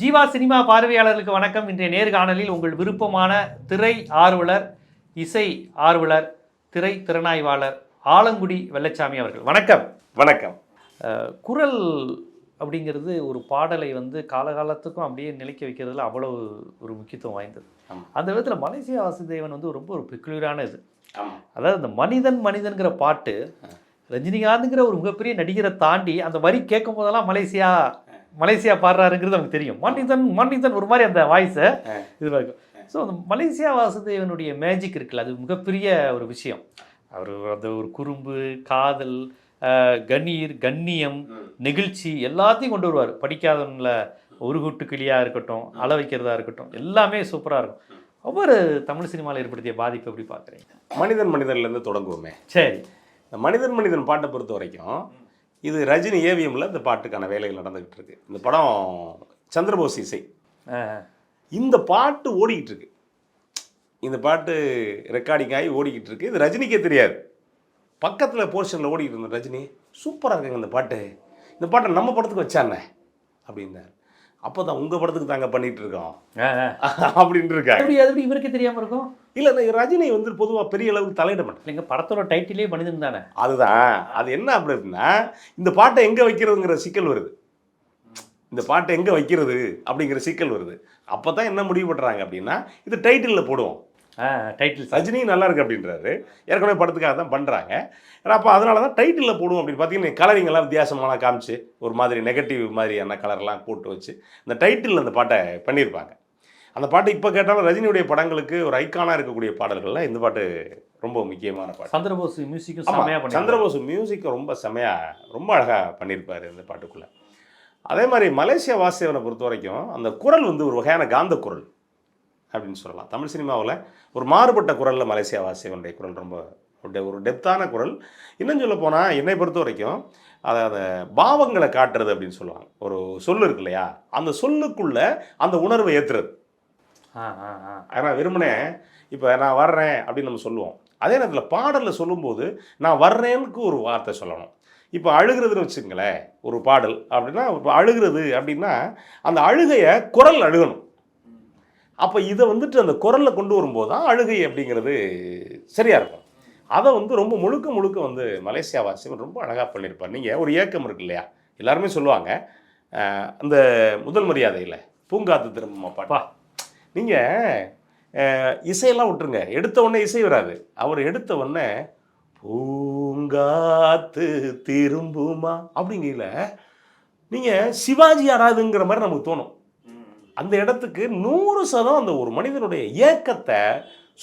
Jeeva cinema பார்வையாளர்களுக்கு வணக்கம். இன்றைய நேர்காணலில் உங்கள் விருப்பமான திரை ஆர்வலர் இசை ஆர்வலர் திரை திறனாய்வாளர் ஆலங்குடி வெள்ளச்சாமி அவர்கள். வணக்கம். வணக்கம். குரல் அப்படிங்கிறது ஒரு பாடலை வந்து காலகாலத்துக்கும் அப்படியே நிலைக்க வைக்கிறதுல அவ்வளவு ஒரு முக்கியத்துவம் வாய்ந்தது. அந்த விதத்தில் மலேசியா வாசுதேவன் வந்து ரொம்ப ஒரு பெக்குலரான இது. அதாவது இந்த மனிதன் மனிதன்கிற பாட்டு ரஜினிகாந்துங்கிற ஒரு மிகப்பெரிய நடிகரை தாண்டி அந்த வரி கேட்கும் போதெல்லாம் மலேசியா மலேசியா பாடுறாருங்கிறது நமக்கு தெரியும். மனிதன் மனிதன் ஒரு மாதிரி அந்த வாய்ஸை இது இருக்கும் ஸோ அந்த மலேசியா வாசுதேவனுடைய மேஜிக் இருக்குல்ல அது மிகப்பெரிய ஒரு விஷயம். அவர் அந்த ஒரு குறும்பு காதல் கணீர் கண்ணியம் நெகிழ்ச்சி எல்லாத்தையும் கொண்டு வருவார். படிக்காதவங்கள ஒரு கூட்டு கிளியாக இருக்கட்டும் அள வைக்கிறதா இருக்கட்டும் எல்லாமே சூப்பராக இருக்கும். ஒவ்வொரு தமிழ் சினிமாவில் ஏற்படுத்திய பாதிப்பு எப்படி பார்க்குறீங்க? மனிதன் மனிதன்லேருந்து தொடங்குவோமே. சரி. இந்த மனிதன் மனிதன் பாட்டை பொறுத்த வரைக்கும் இது ரஜினி ஏவிஎம்ல இந்த பாட்டுக்கான வேலைகள் நடந்துகிட்டு இருக்கு இந்த படம் சந்திரபோஸ் இசை. இந்த பாட்டு ஓடிக்கிட்டு இருக்கு இந்த பாட்டு ரெக்கார்டிங் ஆகி ஓடிக்கிட்டு இருக்கு இது ரஜினிக்கே தெரியாது. பக்கத்தில் போர்ஷனில் ஓடிக்கிட்டு இருந்த ரஜினி சூப்பராக இருக்குங்க இந்த பாட்டு. இந்த பாட்டை நம்ம படத்துக்கு வச்சானே அப்படின்னாரு. அப்போ தான் உங்கள் படத்துக்கு தாங்க பண்ணிட்டு இருக்கோம். அப்படின்ட்டு இருக்காங்க எப்படி இவருக்கே தெரியாம இருக்கும்? இல்லை இந்த ரஜினி வந்து பொதுவாக பெரிய அளவுக்கு தலையிட மாட்டார் இல்லைங்க படத்தோட டைட்டிலே மனிதன் தானே? அதுதான். அது என்ன அப்படின்னா இந்த பாட்டை எங்கே வைக்கிறதுங்கிற சிக்கல் வருது. இந்த பாட்டை எங்கே வைக்கிறது அப்படிங்கிற சிக்கல் வருது. அப்போ தான் என்ன முடிவு பண்ணுறாங்க அப்படின்னா இது டைட்டிலில் போடுவோம். டைட்டில் ரஜினி நல்லா இருக்கு அப்படின்றாரு. ஏற்கனவே படத்துக்காக தான் பண்ணுறாங்க ஏன்னா அப்போ அதனால தான் டைட்டிலில் போடுவோம் அப்படின்னு பார்த்தீங்கன்னா கலரிங் எல்லாம் வித்தியாசமான காமிச்சு ஒரு மாதிரி நெகட்டிவ் மாதிரியான கலர்லாம் போட்டு வச்சு இந்த டைட்டிலில் அந்த பாட்டை பண்ணியிருப்பாங்க. அந்த பாட்டு இப்போ கேட்டாலும் ரஜினியுடைய படங்களுக்கு ஒரு ஐக்கானாக இருக்கக்கூடிய பாடல்கள்ல இந்த பாட்டு ரொம்ப முக்கியமான பாட்டு. சந்திரபோஸ் மியூசிக்கும் ஆமா, செமையா பண்ணி சந்திரபோஸ் மியூசிக் ரொம்ப செமையா ரொம்ப அழகா பண்ணியிருப்பாரு இந்த பாட்டுக்குள்ள. அதே மாதிரி மலேசியா வாசியவனை பொறுத்த வரைக்கும் அந்த குரல் வந்து ஒரு வகையான காந்த குரல் அப்படின்னு சொல்லலாம். தமிழ் சினிமாவில் ஒரு மாறுபட்ட குரலில் மலேசியா வாசியவனுடைய குரல் ரொம்ப ஒரு ஒரு டெப்த்தான குரல். இன்னும் சொல்ல போனால் என்னை பொறுத்த வரைக்கும் அதை அந்த பாவங்களை காட்டுறது அப்படின்னு சொல்லுவாங்க. ஒரு சொல்லு இருக்கு இல்லையா அந்த சொல்லுக்குள்ள அந்த உணர்வை ஏற்றுறது ஆ ஆ ஆ. ஆனால் வெறுமனே இப்போ நான் வர்றேன் அப்படின்னு நம்ம சொல்லுவோம். அதே நேரத்தில் பாடலில் சொல்லும்போது நான் வர்றேனுக்கு ஒரு வார்த்தை சொல்லணும். இப்போ அழுகிறதுன்னு வச்சுங்களேன் ஒரு பாடல். அப்படின்னா இப்போ அழுகிறது அப்படின்னா அந்த அழுகையை குரல் அழுகணும். அப்போ இதை வந்துட்டு அந்த குரலில் கொண்டு வரும்போது தான் அழுகை அப்படிங்கிறது சரியாக இருக்கும். அதை வந்து ரொம்ப முழுக்க முழுக்க வந்து மலேசியா வாசியம் ரொம்ப அழகாக பண்ணியிருப்பார் நீங்கள் ஒரு ஏக்கம் இருக்கு இல்லையா? எல்லாருமே சொல்லுவாங்க அந்த முதல் மரியாதையில் பூங்காத்து திரும்பமா பாட்டு. பா. நீங்கள் இசையெல்லாம் விட்டுருங்க. எடுத்த உடனே இசை வராது. அவர் எடுத்த உடனே பூங்காத்து திரும்புமா? அப்படிங்கல நீங்கள் சிவாஜி யாராதுங்கிற மாதிரி நமக்கு தோணும். அந்த இடத்துக்கு நூறு சதம் அந்த ஒரு மனிதனுடைய ஏக்கத்தை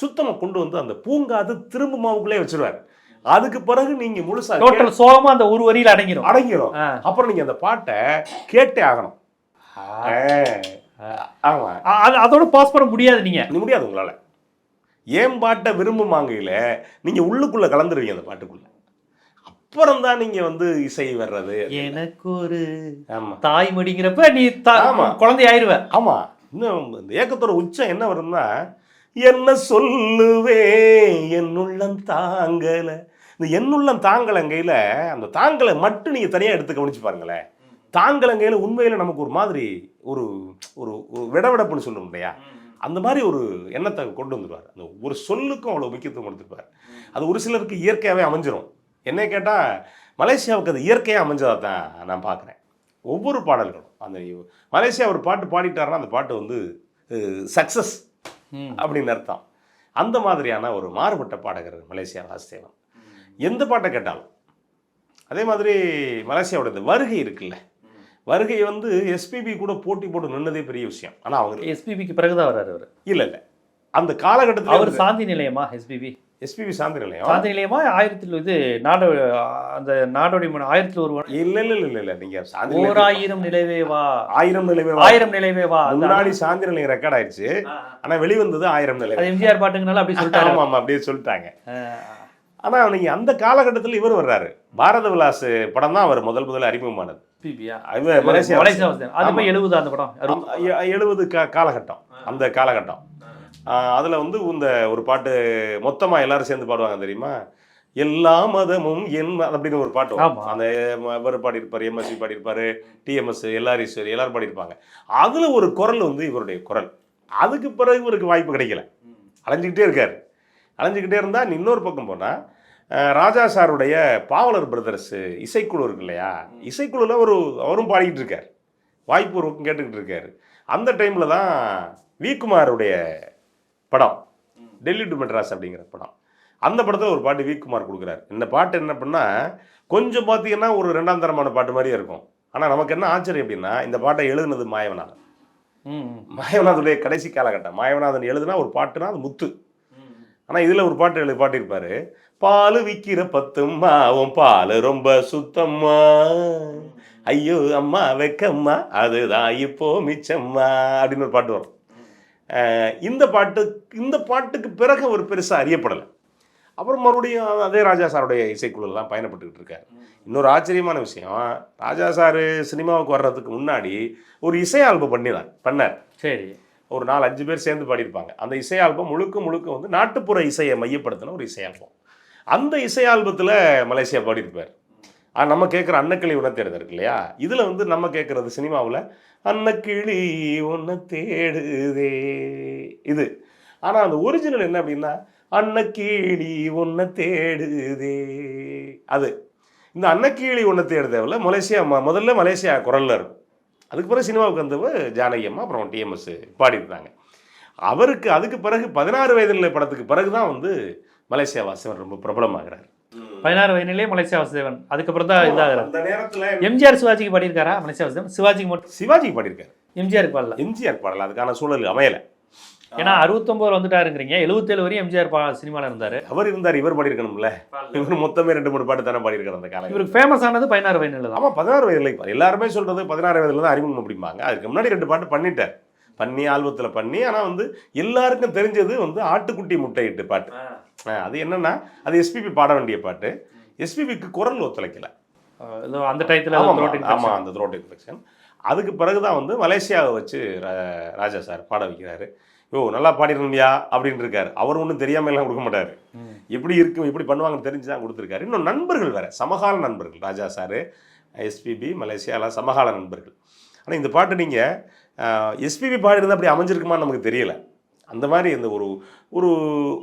சுத்தமாக கொண்டு வந்து அந்த பூங்காத்து திரும்புமாவுக்குள்ளே வச்சிருவார். அதுக்கு பிறகு நீங்கள் முழுசா டோட்டல் சோகமா அந்த ஒரு வரியில அடங்கிடும் அடங்கிடும் ஆ. அப்புறம் நீங்கள் அந்த பாட்டை கேட்டே ஆகணும். ஆமா. ஆ, அது அதோட பாஸ் பண்ண முடியாது நீங்க. இது முடியாது உங்களால். ஏன் பாட்டை விரும்புமாங்கையில் நீங்கள் உள்ளுக்குள்ளே கலந்துருவீங்க அந்த பாட்டுக்குள்ளே. அப்புறம் தான் நீங்கள் வந்து இசை வர்றது. எனக்கு ஒரு ஆமாம் தாய் மடிங்கிறப்ப நீ ஆமா. குழந்தை ஆயிருவ ஆமாம் இன்னும் இந்த ஏக்கத்தோட உச்சம் என்ன வரும்னா என்ன சொல்லுவே என் உள்ளம் தாங்கலை. இந்த என் உள்ளம் தாங்கலங்கையில் அந்த தாங்கலை மட்டும் நீங்கள் தனியாக எடுத்து கவனிச்சு பாருங்களேன். தாங்கலங்கையில் உண்மையில் நமக்கு ஒரு மாதிரி ஒரு ஒரு விடவிடப்புன்னு சொல்லும் இல்லையா? அந்த மாதிரி ஒரு எண்ணத்தை கொண்டு வந்துடுவார் அந்த ஒரு சொல்லுக்கும் அவ்வளோ முக்கியத்துவம் கொடுத்துருப்பார். அது ஒரு சிலருக்கு இயற்கையாகவே அமைஞ்சிரும். என்னை கேட்டால் மலேசியாவுக்கு அது இயற்கையாக அமைஞ்சதாக தான் நான் பார்க்குறேன் ஒவ்வொரு பாடல்களும் அந்த மலேசியா ஒரு பாட்டு பாடிட்டாருன்னா அந்த பாட்டு வந்து சக்ஸஸ். அப்படின்னு அர்த்தம். அந்த மாதிரியான ஒரு மாறுபட்ட பாடகர் மலேசியா வாசுதேவன். எந்த பாட்டை கேட்டாலும் அதே மாதிரி மலேசியாவோட இந்த வருகை இருக்குல்ல? வருகை வந்து எஸ்பிபி கூட போட்டி போட்டு நின்னதே பெரிய விஷயம். ஆனால் அவங்க எஸ்பிபிக்கு பிறகுதான் வர்றாரு அவரு. இல்லை இல்லை. அந்த காலகட்டத்தில் அவர் சாந்தி நிலையமா எஸ்பிபி எஸ்பிபி சாந்தி நிலையம். சாந்தி நிலையமா ஆயிரத்தில் இது நாடோ அந்த நாடோடி மன்ன- ஆயிரத்தில் ஒரு இல்ல இல்ல இல்ல இல்ல நீங்க சாந்தி ஓர் ஆயிரம் நிலைவே வா. ஆயிரம் நிலைமை ஆயிரம் நிலைவே வா. அந்த- முன்னாடி சாந்தி நிலையம் ரெக்கார்ட் ஆயிடுச்சு. ஆனா வெளிவந்தது ஆயிரம் நிலை எம்ஜிஆர் பாட்டுங்கனால அப்படி சொல்லிட்டாரு. ஆமா ஆமா அப்படியே சொல்லிட்டாங்க. ஆ, ஆனா நீங்க அந்த காலகட்டத்தில் இவர் வர்றாரு. பாரத விலாஸ் படம் தான் அவர் முதல் முதல்ல அறிமுகமானது. எழுபது அந்த படம். எழுபது கா காலகட்டம். அந்த காலகட்டம். அதுல வந்து இந்த ஒரு பாட்டு மொத்தமா எல்லாரும் சேர்ந்து பாடுவாங்க தெரியுமா? எல்லா மதமும் என் அப்படின்னு ஒரு பாட்டு. அந்த இவர் பாடியிருப்பாரு எம்எஸ்சி பாடியிருப்பாரு டிஎம்எஸ் எல்லாரும் ஈஸ்வரி எல்லாரும் பாடியிருப்பாங்க. அதுல ஒரு குரல் வந்து இவருடைய குரல். அதுக்கு பிறகு இவருக்கு வாய்ப்பு கிடைக்கல. அலைஞ்சிக்கிட்டே இருக்காரு. அலைஞ்சிக்கிட்டே இருந்தா இன்னொரு பக்கம் போனா அஹ், ராஜா சாருடைய பாவலர் பிரதர்ஸ் இசைக்குழு இருக்கு இல்லையா? இசைக்குழுல ஒரு அவரும் பாடிக்கிட்டு இருக்காரு. வாய்ப்பு ஒரு கேட்டுக்கிட்டு இருக்காரு. அந்த டைம்ல தான் வி. குமாருடைய படம் டெல்லி டு மெட்ராஸ் அப்படிங்கிற படம். அந்த படத்தில் ஒரு பாட்டு வி. குமார் கொடுக்குறாரு. இந்த பாட்டு என்ன பண்ணா கொஞ்சம் பார்த்தீங்கன்னா ஒரு ரெண்டாம் தரமான பாட்டு மாதிரியே இருக்கும். ஆனால் நமக்கு என்ன ஆச்சரியம் அப்படின்னா இந்த பாட்டை எழுதுனது மாயவநாதன். மாயவநாதனுடைய கடைசி காலகட்டம். மாயவநாதன் எழுதுனா ஒரு பாட்டுனா அது முத்து. ஆனால் இதில் ஒரு பாட்டு எழுதி பாட்டிருப்பாரு பால் விற்கிற பத்தும்மா உன் பால் ரொம்ப சுத்தம்மா. ஐயோ அம்மா வெக்கம்மா. அதுதான் இப்போ மிச்சம்மா. அப்படின்னு ஒரு பாட்டு வரும். இந்த பாட்டு இந்த பாட்டுக்கு பிறகு ஒரு பெருசாக அறியப்படலை. அப்புறம் மறுபடியும் அதே ராஜா சாருடைய இசைக்குழுலாம் பயணப்பட்டுக்கிட்டு இருக்காரு. இன்னொரு ஆச்சரியமான விஷயம். ராஜா சார் சினிமாவுக்கு வர்றதுக்கு முன்னாடி ஒரு இசை ஆல்பம் பண்ணிடலாம் பண்ணார். சரி. ஒரு நாலு அஞ்சு பேர் சேர்ந்து பாடியிருப்பாங்க. அந்த இசை ஆல்பம் முழுக்க முழுக்க வந்து நாட்டுப்புற இசையை மையப்படுத்தின ஒரு இசை ஆல்பம். அந்த இசை ஆல்பத்தில் மலேசியா பாடியிருப்பார். நம்ம கேட்குற அன்னக்கிளி உன்னை தேடுது இருக்கு இல்லையா? இதில் வந்து நம்ம கேட்குறது சினிமாவில் அன்னக்கிளி உன்னை தேடுதே இது. ஆனால் அந்த ஒரிஜினல் என்ன அப்படின்னா அன்னக்கிளி உன்னை தேடுதே அது. இந்த அன்னக்கிளி உன்னை தேடுதேவில் மலேசியா ம- முதல்ல மலேசியா குரலில் இருக்கும். அதுக்கு பிறகு சினிமாவுக்கு வந்தவ ஜானகி அம்மா அப்புறம் டிஎம்எஸ் பாடியிருந்தாங்க. அவருக்கு அதுக்கு பிறகு பதினாறு வயதில் படத்துக்கு பிறகு தான் வந்து மலேசியா வாசவன் ரொம்ப பிரபலமாகிறார். பதினாறு வயதிலே மலேசியா வாசுதேவன் அதுக்கப்புறம் தான் இதாகிறார். அந்த நேரத்தில் எம்ஜிஆர் சிவாஜிக்கு பாடியிருக்காரா? மலேசியா வாசுதேவன் சிவாஜிக்கு மட்டும் சிவாஜி பாடியிருக்காரு. எம்ஜிஆருக்கு பாடல. எம்ஜிஆர் பாடல. அதுக்கான சூழல் அமையல. ஏன்னா அறுபத்தொன்பது வந்துட்டாருங்கிறீங்க. எழுபத்தேழு வரையும் எம்ஜிஆர் பா சினிமாவில் இருந்தாரு. அவர் இருந்தார் இவர் பாடியிருக்கணும்ல. இவர் மொத்தமே ரெண்டு மூணு பாட்டு தானே பாடியிருக்காரு அந்த காலம் இவருக்கு ஃபேமஸ் ஆனது பதினாறு வயதில் தான். ஆமா பதினாறு வயதுல. எல்லாருமே சொல்றது பதினாறு வயதுல தான் அறிமுகம் அப்படிம்பாங்க. அதுக்கு முன்னாடி ரெண்டு பாட்டு பண்ணிட்டார். பண்ணி ஆல்பத்தில் பண்ணி ஆனால் வந்து எல்லாருக்கும் தெரிஞ்சது வந்து ஆட்டுக்குட்டி முட்டையிட்டு பாட்டு. அது என்னன்னா அது எஸ்பிபி பாட வேண்டிய பாட்டு. எஸ்பிபிக்கு குரல் ஒத்துழைக்கல. அந்த டயத்தில் ஆமா throat infection. ஆமா அந்த த்ரோட் இன்ஃபெக்ஷன் அதுக்கு பிறகுதான் வந்து மலேசியாவை வச்சு ராஜா சார் பாட வைக்கிறாரு. யோ நல்லா பாடிருந்தியா அப்படின்னு இருக்காரு அவர் ஒன்றும் தெரியாம எல்லாம் கொடுக்க மாட்டாரு. எப்படி இருக்கும் எப்படி பண்ணுவாங்கன்னு தெரிஞ்சு தான் கொடுத்துருக்காரு இன்னும் நண்பர்கள் வேற சமகால நண்பர்கள் ராஜா சார் எஸ்பிபி மலேசியா எல்லாம் சமகால நண்பர்கள் ஆனால் இந்த பாட்டு நீங்கள் எஸ்பிபி பாடியிருந்தா அப்படி அமைஞ்சிருக்குமான்னு நமக்கு தெரியல அந்த மாதிரி இந்த ஒரு ஒரு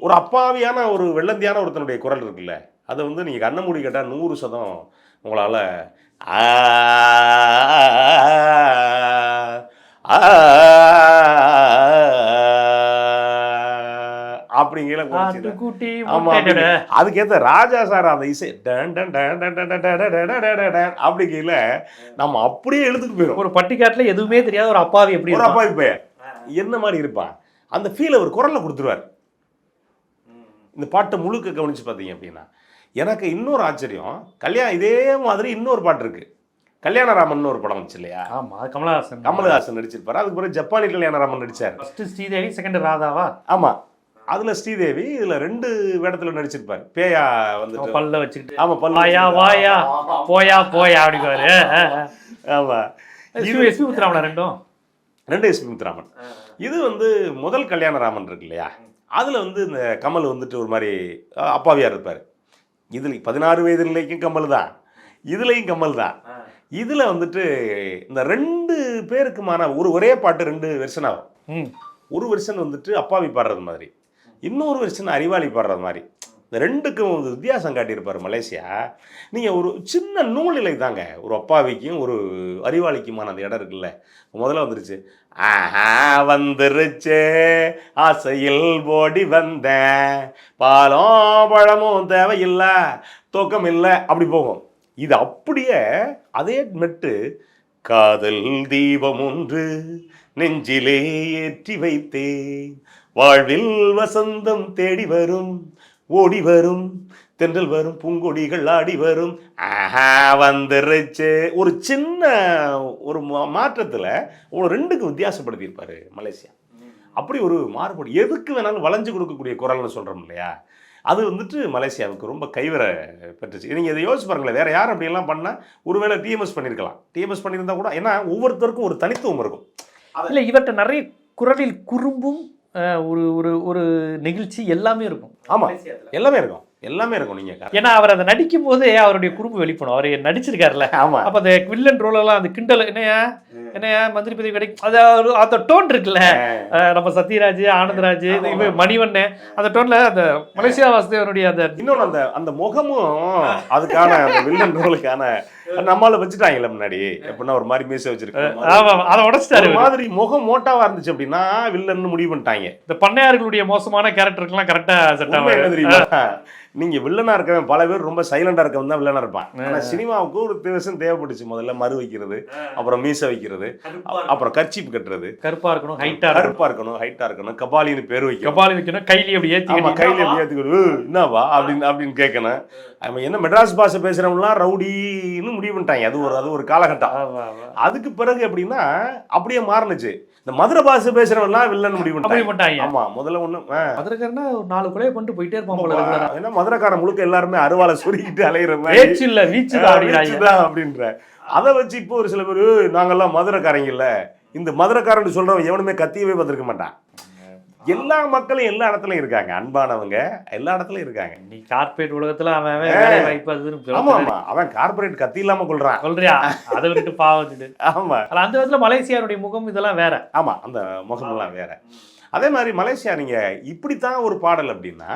ஒரு அப்பாவியான ஒரு வெள்ளந்தியான ஒருத்தனுடைய குரல் இருக்குல்ல அதை வந்து நீங்கள் கண்ண மூடி கேட்டால் நூறு சதம் உங்களால் ஆ அப்படிங்கிற ஆட்டுக்குட்டி ஆமா அதுக்கேற்ற ராஜா சார் அந்த இசை அப்படிங்கிற நம்ம அப்படியே எழுத்துக்கு போயிடும் ஒரு பட்டிக்காட்டுல எதுவுமே தெரியாத ஒரு அப்பாவி எப்படி ஒரு அப்பாவி பையன் என்ன மாதிரி இருப்பான் அந்த ஃபீல் அவர் குரல்ல கொடுத்துருவார் இந்த பாட்டை முழுக்க கவனிச்சு பார்த்தீங்க அப்படின்னா எனக்கு இன்னொரு ஆச்சரியம் கல்யாணம் இதே மாதிரி இன்னொரு பாட்டு இருக்குது கல்யாணராமன் ஒரு படம் வந்துச்சு இல்லையா ஆமா கமலஹாசன் கமலஹாசன் நடிச்சிருப்பாரு அதுக்கு பிறகு ஜப்பானி கல்யாணராமன் நடிச்சார் ஃபர்ஸ்ட் ஸ்ரீதேவி செகண்ட் ராதாவா ஆமா அதுல ஸ்ரீதேவி இதுல ரெண்டு வேடத்துல நடிச்சிருப்பாரு. பேயா வந்துட்டு. பல்ல வச்சுக்கிட்டு ஆமா பல்லு வாயா போயா போயா அப்படிங்குவாரு ஆமா. எஸ்பி எஸ்பி முத்துராமனா ரெண்டும்? ரெண்டு எஸ்பி முத்துராமன். இது வந்து முதல் கல்யாணராமன் இருக்கு இல்லையா? அதுல வந்து இந்த கமல் வந்துட்டு ஒரு மாதிரி அஹ், அப்பாவியா இருப்பாரு. இதுல பதினாறு வயதுலையும் கமல் தான் இதுலயும் கமல் தான் இதுல வந்துட்டு இந்த ரெண்டு பேருக்குமான ஒரு ஒரே பாட்டு ரெண்டு வெர்ஷன் ஆகும் ஒரு வெர்ஷன் வந்துட்டு அப்பாவி பாடுறது மாதிரி. இன்னொரு வெர்ஷன் அறிவாளி பாடுற மாதிரி. இந்த ரெண்டுக்கும் ஒரு வித்தியாசம் காட்டியிருப்பார் மலேசியா. நீங்கள் ஒரு சின்ன நூல்நிலை தாங்க. ஒரு அப்பாவிக்கும் ஒரு அறிவாளிக்குமான அந்த இடம் இருக்குல்ல. முதல்ல வந்துருச்சு. ஆஹா வந்துருச்சு. ஆசையில் ஓடி வந்தேன் பாலம் பழமும் தேவையில்லை. தூக்கம் இல்லை அப்படி போகும். இது அப்படியே அதே மெட்டு காதல் தீபம் ஒன்று நெஞ்சிலே ஏற்றி வைத்தேன். வாழ்வில் வசந்தம் தேடி வரும் ஓடி வரும் தென்றல் வரும் பூங்கொடிகள் ஆடி வரும். ஆஹா வந்துருச்சு. ஒரு சின்ன ஒரு மா- மாற்றத்துல ஒரு ரெண்டுக்கு வித்தியாசப்படுத்தியிருப்பாரு மலேசியா. அப்படி ஒரு மாறுபாடு எதுக்கு வேணாலும் வளைஞ்சு கொடுக்கக்கூடிய குரல்னு சொல்கிறோம் இல்லையா? அது வந்துட்டு மலேசியாவுக்கு ரொம்ப கைவர பெற்றுச்சு. நீங்கள் இதை யோசிச்சு பாருங்களேன். வேறு யார் அப்படியெல்லாம் பண்ணால் ஒருவேளை டிஎம்எஸ் பண்ணியிருக்கலாம் டிஎம்எஸ் பண்ணியிருந்தா கூட ஏன்னா ஒவ்வொருத்தருக்கும் ஒரு தனித்துவம் இருக்கும். இல்லை இவர்கிட்ட நிறைய குரலில் குறும்பும் ஒரு ஒரு ஒரு நெகிழ்ச்சி எல்லாமே இருக்கும். ஆமா. எல்லாமே இருக்கும். எல்லாமே இருக்கும் நீங்க ஏன்னா அவர் அதை நடிக்கும் போதே அவருடைய குறும்பு வெளிப்படும். அவர் நடிச்சிருக்காருல்ல. ஆமா. அப்ப அந்த வில்லன் ரோல் எல்லாம் அந்த கிண்டல் என்னையா? என்னையா? மந்திரி பதவி கிடைக்கும் அது ஒரு- அந்த டோன் இருக்குல்ல. நம்ம சத்யராஜ் ஆனந்தராஜ் மணிவண்ணன் அந்த டோன்ல அந்த மலேசியா வாசுதேவனுடைய அந்த இன்னொன்னு அந்த அந்த முகமும் அதுக்கான அந்த வில்லன் ரோலுக்கான நம்மளால வச்சுட்டாங்கல்ல முன்னாடி. எப்படின்னா ஒரு மாதிரி மீச ஆமா, அதை உடைச்சிட்டாரு. மாதிரி முகம் மோட்டாவா இருந்துச்சு அப்படின்னா வில்லன்னு முடிவு பண்ணிட்டாங்க. இந்த பண்ணையார்களுடைய மோசமான கேரக்டருக்குலாம் கரெக்டா செட் ஆகும் தெரியுமா? நீங்க வில்லனா இருக்கவன் பல பேர் ரொம்ப சைலண்டா இருக்கவன் தான் வில்லனா இருப்பான். ஆனா சினிமாவுக்கு ஒரு விஷயம் தேவைப்பட்டுச்சு. முதல்ல மறு வைக்கிறது அப்புறம் மீச வைக்கிறது அப்புறம் கர்ச்சீப் கட்டுறது. கருப்பா இருக்கணும் ஹைட்டா இருக்கணும். கருப்பா இருக்கணும் ஹைட்டா இருக்கணும். கபாலின்னு பேர் வைக்கணும். கபாலி வைக்கணும் கைலி அப்படி ஏத்தி ஆமா கட்டி- கையில எப்படி ஏத்துக்கணும் "ஏய், என்னவா அப்படின்னு அப்படின்னு கேட்கணும் அவன் என்ன மெட்ராஸ் பாஷை பேசுறவங்களாம் ரவுடின்னு முடிவு பண்ணிட்டாங்க. அது ஒரு அது ஒரு காலகட்டம். அதுக்கு பிறகு எப்படின்னா அப்படியே மாறுனுச்சு. இந்த மதுரை பாஷை பேசுறவன்லாம் வில்லன் முடிவு பண்ணிட்டாங்க. ஆமா முதல்ல ஒண்ணு. மதுரைக்காரனா ஒரு நாலு கொலையை பண்ணிட்டு போயிட்டே இருப்பான் போல regular ஆ. ஏன்னா மதுரைக்காரன் முழுக்க எல்லாருமே அருவாளை சொருகிட்டு அலையிற மாதிரி. இல்ல வீச்சு தான் அப்படின்ற. அதை வச்சு இப்போ ஒரு சில பேர் "ஏய், நாங்கெல்லாம் மதுரைக்காரங்க இல்ல. இந்த மதுரைக்காரன் சொல்றவன் எவனுமே கத்தியவே பார்த்திருக்க மாட்டான். எல்லா மக்களும் எல்லா இடத்துலயும் இருக்காங்க. அன்பானவங்க எல்லா இடத்துலயும் இருக்காங்க. நீ கார்பரேட் உலகத்துல அவன் வேலை வாய்ப்பு அதுன்னு ஆமா ஆமா அவன் கார்பரேட் கத்தி இல்லாம கொள்றான் சொல்றியா அதை விட்டுட்டு பாவம் ஆமா. அந்த விதத்துல மலேசியாருடைய முகம் இதெல்லாம் வேற. ஆமா அந்த முகமெல்லாம் வேற. அதே மாதிரி மலேசியா நீங்க இப்படித்தான் ஒரு பாடல் அப்படின்னா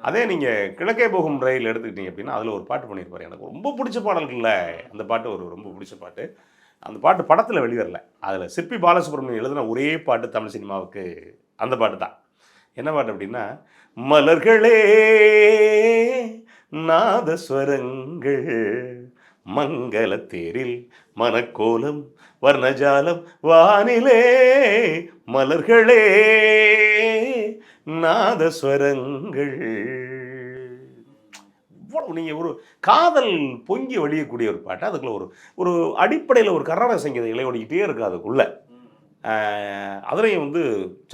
அதே நீங்க கிழக்கே போகும் ரயில் எடுத்துக்கிட்டீங்க அப்படின்னா அதுல ஒரு பாட்டு பண்ணியிருப்பாரு எனக்கு ரொம்ப பிடிச்ச பாடல்கள்ல அந்த பாட்டு ஒரு ரொம்ப பிடிச்ச பாட்டு. அந்த பாட்டு படத்துல வெளிவரல. அதுல சிற்பி பாலசுப்ரமணியம் எழுதின ஒரே பாட்டு தமிழ் சினிமாவுக்கு அந்த பாட்டு தான் என்ன பாட்டு அப்படின்னா மலர்களே நாதஸ்வரங்கள் மங்கள தேரில் மனக்கோலம் வர்ணஜாலம் வானிலே மலர்களே நாதஸ்வரங்கள். இவ்வளவு நீங்கள் ஒரு காதல் பொங்கி வழியக்கூடிய ஒரு பாட்டு. அதுக்குள்ள ஒரு ஒரு அடிப்படையில் ஒரு கர்நாடக சங்கீத இலை ஒடிக்கிட்டே இருக்குது அதுக்குள்ளே. அதுலேயும் வந்து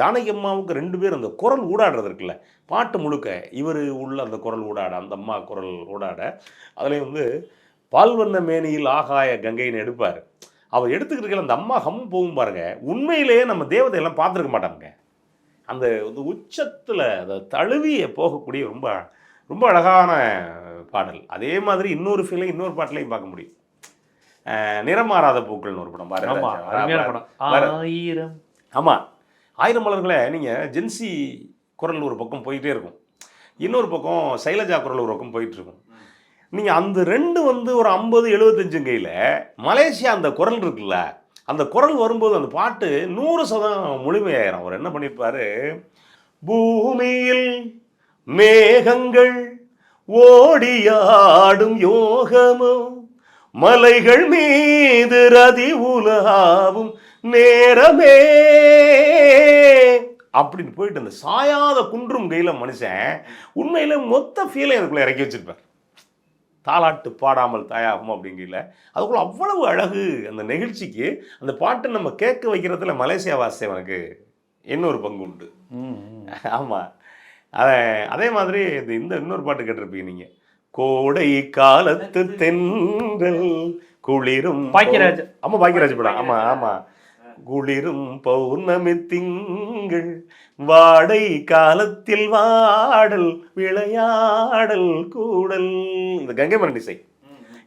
ஜானகியம்மாவுக்கு ரெண்டு பேர் அந்த குரல் ஊடாடுறது இருக்குல்ல பாட்டு முழுக்க. இவர் உள்ள அந்த குரல் ஊடாட அந்த அம்மா குரல் ஊடாட அதுலேயும் வந்து பால்வண்ண மேனியில் ஆகாய கங்கைன்னு எடுப்பார். அவர் எடுத்துக்கிட்டு அந்த அம்மா ஹம் போகும் பாருங்க உண்மையிலேயே நம்ம தேவதையெல்லாம் பார்த்துருக்க மாட்டாங்க அந்த உச்சத்தில் அதை தழுவிய போகக்கூடிய ரொம்ப ரொம்ப அழகான பாடல். அதே மாதிரி இன்னொரு ஃபீலையும் இன்னொரு பாட்டிலையும் பார்க்க முடியும். அஹ் நிறமாறாத பூக்கள்னு ஒரு படம். படம். ஆயிரம். ஆமாம் ஆயிரம் மலர்களை நீங்கள் ஜென்சி குரல் ஒரு பக்கம் போயிட்டே இருக்கும். இன்னொரு பக்கம் சைலஜா குரல் ஒரு பக்கம் போயிட்டு இருக்கும். நீங்கள் அந்த ரெண்டு வந்து ஒரு ஐம்பது எழுபத்தஞ்சுங்கையில் மலேசியா அந்த குரல் இருக்குல்ல அந்த குரல் வரும்போது அந்த பாட்டு நூறு சதம் முழுமையாயிரும். அவர் என்ன பண்ணியிருப்பாரு பூமியில் மேகங்கள் ஓடியாடும் யோகமோ மலைகள் மீது ரதி உலாவும் நேரமே. அப்படின்னு போயிட்டு அந்த சாயாத குன்றும் கையில மனுஷன் உண்மையில மொத்த ஃபீலை அதுக்குள்ள இறக்கி வச்சிருப்பார். தாலாட்டு பாடாமல் தாயாகும் அப்படிங்கல அதுக்குள்ள அவ்வளவு அழகு அந்த நிகழ்ச்சிக்கு அந்த பாட்டை நம்ம கேட்க வைக்கிறதுல மலேசியா வாசியவனுக்கு இன்னொரு பங்கு உண்டு. ம், ம். ஆமா. அதே அதே மாதிரி இந்த இந்த இன்னொரு பாட்டு கேட்டிருப்பீங்க நீங்க. கோடை காலத்து தென்றல் குளிரும் பாக்கியராஜ். ஆமா பாக்கியராஜ் படம். ஆமா ஆமா. குளிரும் பௌர்ணமி திங்கள் வாடை காலத்தில் வாடல் விளையாடல் கூடல். இந்த கங்கை மரன் இசை.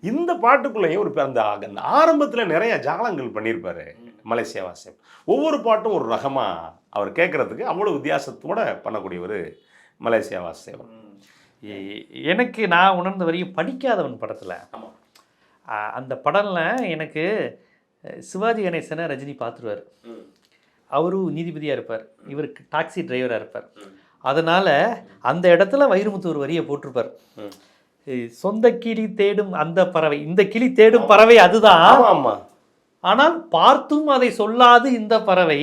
இந்த பாட்டுக்குள்ளேயும் ஒரு அந்த அந்த ஆரம்பத்துல நிறைய ஜாலங்கள் பண்ணியிருப்பாரு மலேசியா வாசியம். ஒவ்வொரு பாட்டும் ஒரு ரகமா அவர் கேட்கறதுக்கு அவ்வளவு வித்தியாசத்தோட பண்ணக்கூடியவர் மலேசியா வாசியம். எனக்கு நான் உணர்ந்த வரையும் படிக்காதவன் படத்துல. அந்த படம்ல எனக்கு சிவாஜி கணேசனை ரஜினி பார்த்துருவார் அவரும் நீதிபதியா இருப்பார். இவருக்கு டாக்ஸி டிரைவரா இருப்பார். அதனால அந்த இடத்துல வைரமுத்து ஒரு வரியை போட்டிருப்பார். சொந்த கிளி தேடும் அந்த பறவை. இந்த கிளி தேடும் பறவை அதுதான். ஆமா ஆமா. ஆனால் பார்த்தும் அதை சொல்லாது இந்த பறவை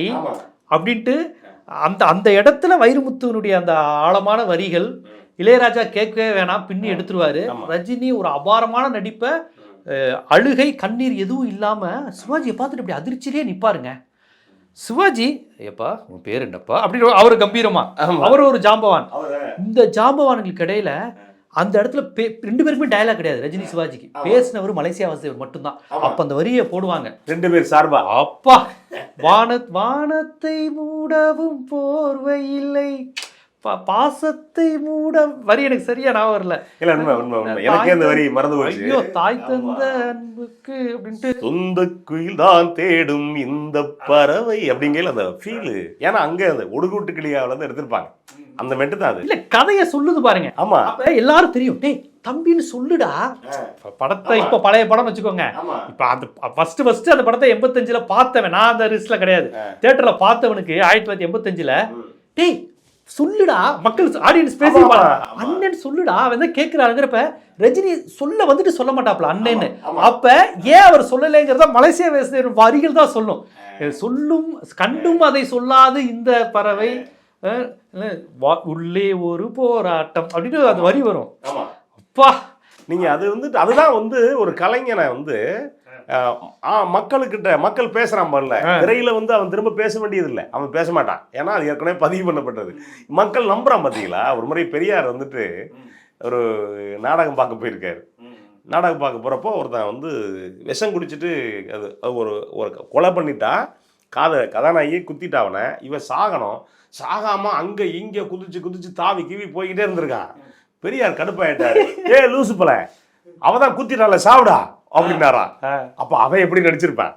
அப்படின்ட்டு அந்த அந்த இடத்துல வைரமுத்துவனுடைய அந்த ஆழமான வரிகள் இளையராஜா கேட்கவே வேணாம் பின்னி எடுத்துருவாரு. ரஜினி ஒரு அபாரமான நடிப்பை அழுகை கண்ணீர் எதுவும் இல்லாம சிவாஜியை பார்த்துட்டு இப்படி அதிர்ச்சியிலே நிப்பாருங்க. சிவாஜி ஏப்பா உன் பேர் என்னப்பா? அப்படின்னு அவர் கம்பீரமா. அவர் ஒரு ஜாம்பவான். இந்த ஜாம்பவான்களுக்கு இடையில அந்த இடத்துல ரெண்டு பேருக்குமே டயலாக் கிடையாது ரஜினி சிவாஜிக்கு. பேசினவர் மலேசியா வாசியவர் மட்டும்தான். அப்ப அந்த வரியை போடுவாங்க. ரெண்டு பேர் சார்பா? அப்பா வான வானத்தை மூடவும் போர்வை இல்லை. பாசத்தை மூட வரி எனக்கு சரியா ஞாபகம் வரல. இல்ல உண்மை உண்மை உண்மை. எனக்கே அந்த வரி மறந்து போச்சு. ஐயோ தாய் தந்த அன்புக்கு அப்படின்ட்டு. சொந்த குயில் தான் தேடும் இந்த பறவை அப்படிங்கல அந்த ஃபீல் ஏன்னா அங்க அந்த ஒடுகூட்டு கிளியாவில இருந்து எடுத்திருப்பாங்க. அந்த மெட்டு தான் அது. இல்ல கதைய சொல்லுது பாருங்க. ஆமா. எல்லாரும் தெரியும். டேய் தம்பின்னு சொல்லுடா. படத்தை இப்ப பழைய படம் வச்சுக்கோங்க. இப்ப அந்த ஃபர்ஸ்ட் ஃபர்ஸ்ட் அந்த படத்தை எண்பத்தஞ்சுல பார்த்தவன். நான் அந்த ரிஸ்ட்ல கிடையாது. தியேட்டர்ல பார்த்தவனுக்கு ஆயிரத்தி தொள்ளாயிரத்தி எண்பத்தஞ்சுல டேய் சொல்லுடா மக்கள் ஆடியன்ஸ் பேசி. அண்ணன் சொல்லுடா அவன் தான் கேட்கிறாருங்கிறப்ப ரஜினி சொல்ல வந்துட்டு சொல்ல மாட்டாப்ல அண்ணன்னு. அப்ப ஏன் அவர் சொல்லலைங்கிறத மலேசியா வேசியர் வரிகள் தான் சொல்லும் சொல்லும் கண்டும் அதை சொல்லாது இந்த பறவை உள்ளே ஒரு போராட்டம் அப்படின்னு அந்த வரி வரும். அப்பா. நீங்க அது வந்துட்டு அதுதான் வந்து ஒரு கலைஞனை வந்து மக்களுக்கிட்ட மக்கள் பேசுறான் பாருல. திரையில வந்து அவன் திரும்ப பேச வேண்டியது இல்லை அவன் பேச மாட்டான். ஏன்னா அது ஏற்கனவே பதிவு பண்ணப்பட்டது. மக்கள் நம்புறான் பாத்தீங்களா? ஒரு முறை பெரியார் வந்துட்டு ஒரு நாடகம் பார்க்க போயிருக்காரு. நாடகம் பார்க்க போறப்போ ஒருத்தன் வந்து விஷம் குடிச்சிட்டு அது ஒரு ஒரு கொலை பண்ணிட்டா காதை கதாநாயகி குத்திட்டா அவனை. இவன் சாகணும். சாகாம அங்க இங்க குதிச்சு குதிச்சு தாவி கிவி போய்கிட்டே இருந்திருக்கான். பெரியார் கடுப்பாயிட்டாரு. ஏ லூசு பல. அவன் தான் குத்திட்டால சாவுடா. அப்படின்னாராம் அப்ப அவன் எப்படி நடிச்சிருப்பான்?